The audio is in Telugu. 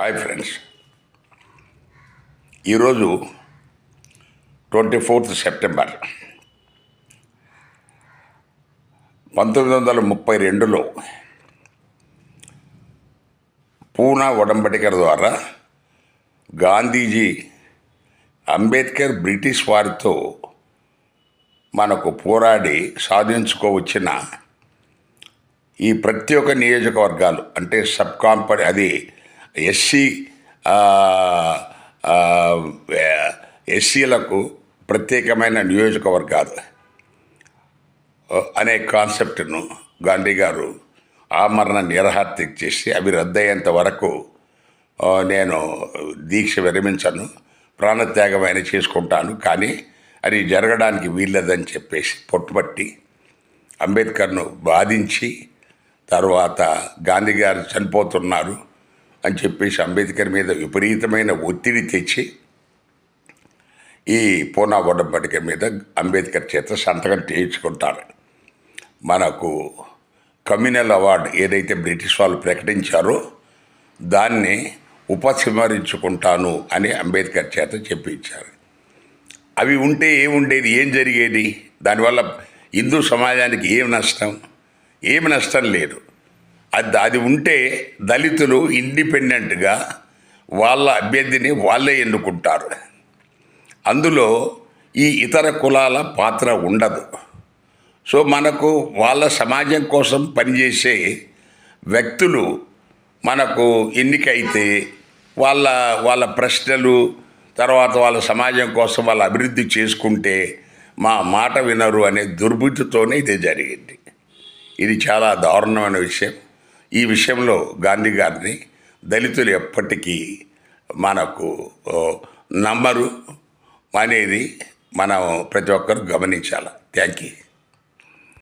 Hi friends. ఈరోజు ట్వంటీ ఫోర్త్ సెప్టెంబర్. పంతొమ్మిది వందల ముప్పై రెండులో పూనా ఒడంబడిక ద్వారా గాంధీజీ అంబేద్కర్ బ్రిటిష్ వారితో మనకు పోరాడి సాధించుకోవచ్చిన ఈ ప్రతి ఒక్క నియోజకవర్గాలు అంటే సబ్ కాంపని అది ఎస్సీ ఎస్సీలకు ప్రత్యేకమైన నియోజకవర్గాలు. అనే కాన్సెప్ట్ను గాంధీ గారు ఆమరణ నిరహార్తికి చేసి అవి రద్దయ్యేంత వరకు నేను దీక్ష విరమించను ప్రాణత్యాగమైన చేసుకుంటాను కానీ అది జరగడానికి వీల్లేదని చెప్పేసి పొట్టుపట్టి అంబేద్కర్ను బాధించి తర్వాత గాంధీ గారు చనిపోతున్నారు. అని చెప్పేసి అంబేద్కర్ మీద విపరీతమైన ఒత్తిడి తెచ్చి ఈ పూనా ఒడంబడిక మీద అంబేద్కర్ చేత సంతకం చేయించుకుంటారు. మనకు కమ్యూనల్ అవార్డు ఏదైతే బ్రిటిష్ వాళ్ళు ప్రకటించారో దాన్ని ఉపసంహరించుకుంటాను అని అంబేద్కర్ చేత చెప్పించారు. అవి ఉంటే ఏముండేది? ఏం జరిగేది? దానివల్ల హిందూ సమాజానికి ఏం నష్టం? ఏమి నష్టం లేదు. అది అది ఉంటే దళితులు ఇండిపెండెంట్గా వాళ్ళ అభ్యర్థిని వాళ్ళే ఎన్నుకుంటారు. అందులో ఈ ఇతర కులాల పాత్ర ఉండదు. సో మనకు వాళ్ళ సమాజం కోసం పనిచేసే వ్యక్తులు మనకు ఎన్నికైతే వాళ్ళ వాళ్ళ ప్రశ్నలు తర్వాత వాళ్ళ సమాజం కోసం వాళ్ళ అభివృద్ధి చేసుకుంటే మా మాట వినరు అనే దుర్బుద్ధితోనే ఇది జరిగింది. ఇది చాలా దారుణమైన విషయం. ఈ విషయంలో గాంధీ గారిని దళితులు ఎప్పటికీ మనకు నమ్మరు. అనేది మనం ప్రతి ఒక్కరు గమనించాలి. Thank you.